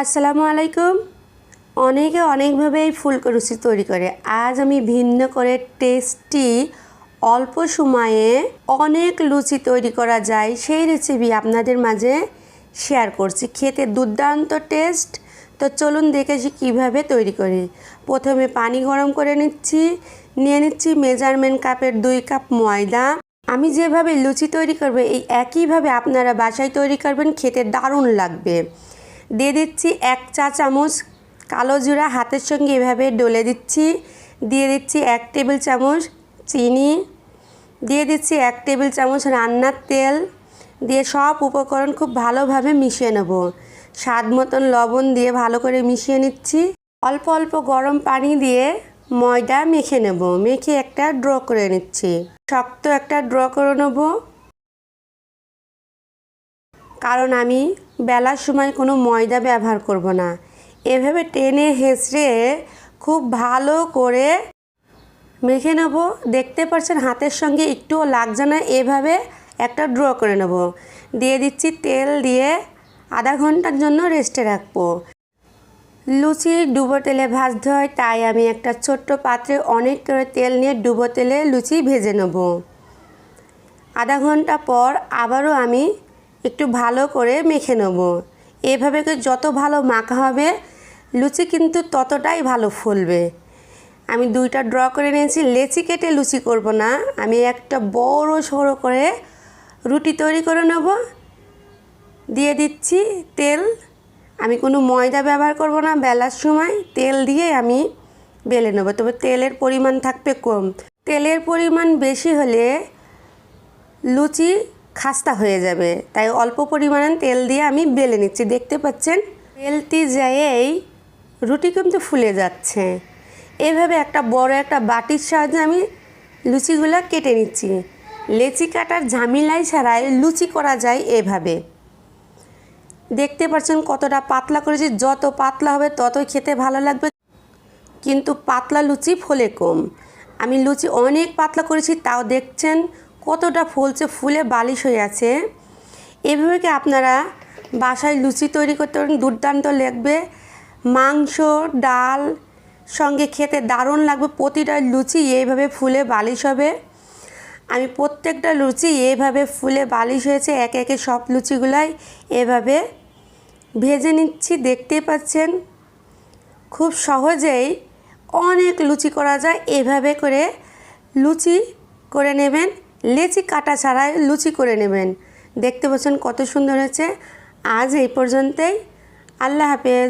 আসসালামু আলাইকুম। অনেকে অনেকভাবে এই ফুলকো লুচি তৈরি করে। আজ আমি ভিন্ন করে টেস্টি, অল্প সময়ে অনেক লুচি তৈরি করা যায়, সেই রেসিপি আপনাদের মাঝে শেয়ার করছি। খেতে দুর্দান্ত টেস্ট তো চলুন দেখে আসি কীভাবে তৈরি করি। প্রথমে পানি গরম করে নিচ্ছি। নিয়ে নিচ্ছি মেজারমেন্ট কাপের দুই কাপ ময়দা। আমি যেভাবে লুচি তৈরি করব, এই একইভাবে আপনারা বাসায় তৈরি করবেন, খেতে দারুণ লাগবে। দিয়ে দিচ্ছি এক চা চামচ কালো জিরা হাতের সঙ্গে এভাবে ডলে দিচ্ছি। দিয়ে দিচ্ছি এক টেবিল চামচ চিনি। দিয়ে দিচ্ছি এক টেবিল চামচ রান্নার তেল। দিয়ে সব উপকরণ খুব ভালোভাবে মিশিয়ে নেব। স্বাদ মতন লবণ দিয়ে ভালো করে মিশিয়ে নিচ্ছি। অল্প অল্প গরম পানি দিয়ে ময়দা মেখে নেব। মেখে একটা ড্র করে নিচ্ছি। শক্ত একটা ড্র করে নেব। কারণ আমি বেলার সময় কোনো ময়দা ব্যবহার করব না। এভাবে টেনে হেঁচড়ে খুব ভালো করে মেখে নেব। দেখতে পাচ্ছেন হাতের সঙ্গে একটুও লাগছে না। এভাবে একটা ড্র করে নেব। দিয়ে দিচ্ছি তেল দিয়ে আধা ঘণ্টার জন্য রেস্টে রাখব। লুচি ডুবো তেলে ভাজতে হয়, তাই আমি একটা ছোট্ট পাত্রে অনেক করে তেল নিয়ে ডুবো তেলে লুচি ভেজে নেব। আধা ঘণ্টা পর আবারও আমি একটু ভালো করে মেখে নেব। এভাবে যত ভালো মাখা হবে, লুচি কিন্তু ততটাই ভালো ফুলবে। আমি দুইটা ড্র করে নিয়েছি, লেচি কেটে লুচি করব না। আমি একটা বড় সড়ো করে রুটি তৈরি করে নেব। দিয়ে দিচ্ছি তেল। আমি কোনো ময়দা ব্যবহার করব না, বেলার সময় তেল দিয়ে আমি বেলে নেব। তবে তেলের পরিমাণ থাকবে কম। তেলের পরিমাণ বেশি হলে লুচি খাস্তা হয়ে যাবে। তাই অল্প পরিমাণে তেল দিয়ে আমি বেলে নিচ্ছি। দেখতে পাচ্ছেন? তেলটি যেয়েই রুটি কিন্তু ফুলে যাচ্ছে। এভাবে একটা বড় একটা বাটির সাহায্যে আমি লুচিগুলো কেটে নিচ্ছি। লেচি কাটার ঝামেলাই ছাড়াই লুচি করা যায় এভাবে। দেখতে পাচ্ছেন কতটা পাতলা করেছি। যত পাতলা হবে ততই খেতে ভালো লাগবে। কিন্তু পাতলা লুচি ফলে কম। আমি লুচি অনেক পাতলা করেছি, তাও দেখছেন কতটা ফুলছে, ফুলে বালিশ হয়ে আছে। এভাবে কি আপনারা বাসায় লুচি তৈরি করতে পারেন? দুর্দান্ত লাগবে। মাংস, ডাল সঙ্গে খেতে দারুণ লাগবে। প্রতিটা লুচি এইভাবে ফুলে বালিশ হবে। আমি প্রত্যেকটা লুচি এইভাবে ফুলে বালিশ হয়েছে, একে একে সব লুচিগুলাই এভাবে ভেজে নিচ্ছি। দেখতেই পাচ্ছেন, খুব সহজেই অনেক লুচি করা যায়। এভাবে করে লুচি করে নেবেন। লেচি কাটা ছাড়াই লুচি করে নেবেন। দেখতে পাচ্ছেন কত সুন্দর হয়েছে। আজ এই পর্যন্তই। আল্লাহ হাফেজ।